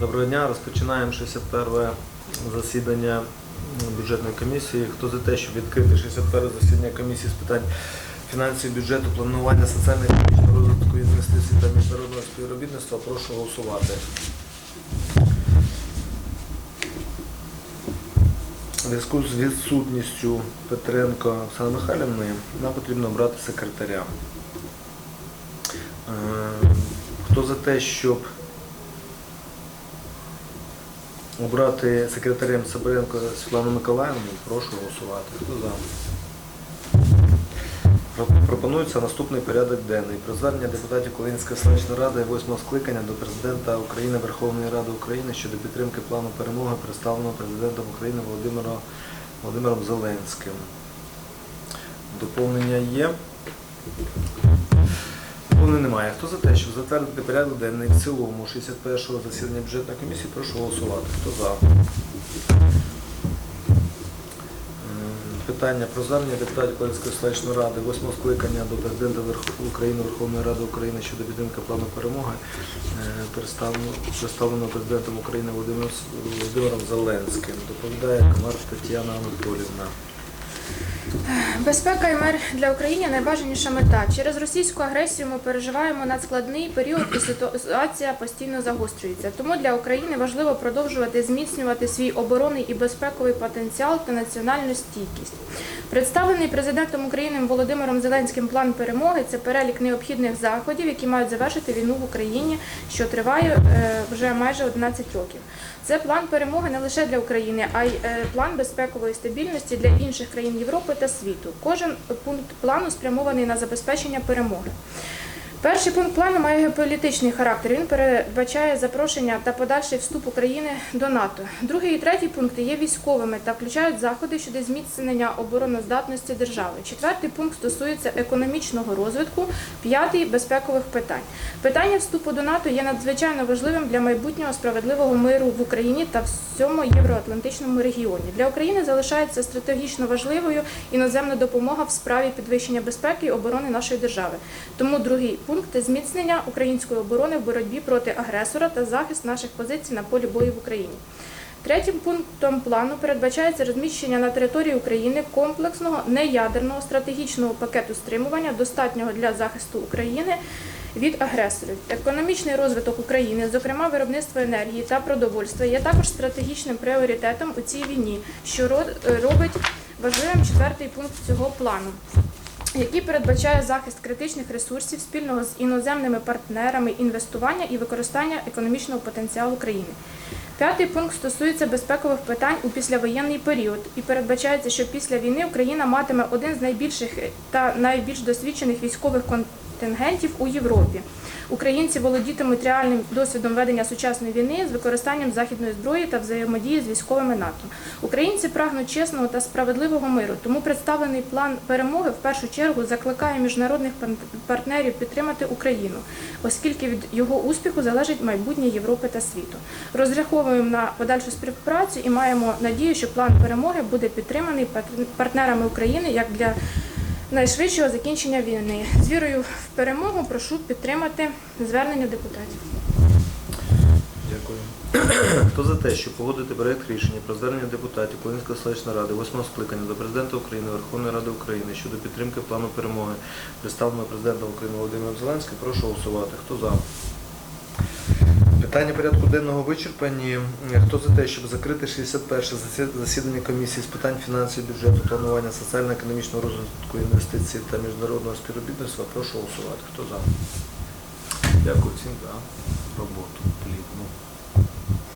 Доброго дня. Розпочинаємо 61 засідання бюджетної комісії. Хто за те, щоб відкрити 61 засідання комісії з питань фінансів, бюджету, планування соціальної економічного розвитку інвестицій та міжнародного співробітництва, прошу голосувати. У зв'язку з відсутністю Петренко Оксани Михайлівни нам потрібно обрати секретаря. Е, Хто за те, щоб обрати секретарем Соборенко Світлану Миколаївну, прошу голосувати. Хто за? Пропонується наступний порядок денний. Про звернення депутатів Колинської селищної ради 8 скликання до президента України Верховної Ради України щодо підтримки плану перемоги, представленого президентом України Володимиром, Володимиром Зеленським. Доповнення є. Доповнень немає. Хто за те, щоб затвердити порядок денний в цілому 61-го засідання бюджетної комісії, прошу голосувати. Хто за? Питання про звернення депутатів Колинської селищної ради 8 скликання до президента України Верховної Ради України щодо підтримки плану перемоги, е, представлено- представленого президентом України Володимиром Зеленським. Доповідає Комар Тетяна Анатолівна. Безпека і мир для України найбажаніша мета. Через російську агресію ми переживаємо надскладний період, і ситуація постійно загострюється. Тому для України важливо продовжувати зміцнювати свій оборонний і безпековий потенціал та національну стійкість. Представлений президентом України Володимиром Зеленським план перемоги це перелік необхідних заходів, які мають завершити війну в Україні, що триває е, вже майже 11 років. Це план перемоги не лише для України, а й е, план безпекової стабільності для інших країн Європи та світу. Кожен пункт плану спрямований на забезпечення перемоги. Перший пункт плану має геополітичний характер. Він передбачає запрошення та подальший вступ України до НАТО. Другий і третій пункти є військовими та включають заходи щодо зміцнення обороноздатності держави. Четвертий пункт стосується економічного розвитку, п'ятий безпекових питань. Питання вступу до НАТО є надзвичайно важливим для майбутнього справедливого миру в Україні та всьому євроатлантичному регіоні. Для України залишається стратегічно важливою іноземна допомога в справі підвищення безпеки і оборони нашої держави. Тому другий пункт це зміцнення української оборони в боротьбі проти агресора та захист наших позицій на полі бою в Україні. Третім пунктом плану передбачається розміщення на території України комплексного неядерного стратегічного пакету стримування, достатнього для захисту України від агресорів. Економічний розвиток України, зокрема виробництво енергії та продовольства, є також стратегічним пріоритетом у цій війні, що робить важливим четвертий пункт цього плану який передбачає захист критичних ресурсів спільного з іноземними партнерами, інвестування і використання економічного потенціалу країни. П'ятий пункт стосується безпекових питань у післявоєнний період і передбачається, що після війни Україна матиме один з найбільших та найбільш досвідчених військових контингентів у Європі. Українці володітимуть реальним досвідом ведення сучасної війни з використанням західної зброї та взаємодії з військовими НАТО. Українці прагнуть чесного та справедливого миру. Тому представлений план перемоги в першу чергу закликає міжнародних партнерів підтримати Україну, оскільки від його успіху залежить майбутнє Європи та світу. Розраховуємо на подальшу співпрацю і маємо надію, що план перемоги буде підтриманий партнерами України як для найшвидшого закінчення війни. З вірою в перемогу прошу підтримати звернення депутатів. Дякую. Хто за те, щоб погодити проект рішення про звернення депутатів Колинської селищної ради 8 скликання до президента України, Верховної Ради України щодо підтримки плану перемоги, представленого президентом України Володимиром Зеленським, прошу голосувати. Хто за? Питання порядку денного вичерпані. Хто за те, щоб закрити 61-е засідання комісії з питань фінансів, бюджету, планування соціально-економічного розвитку інвестицій та міжнародного співробітництва, прошу голосувати. Хто за? Дякую всім за роботу плідну.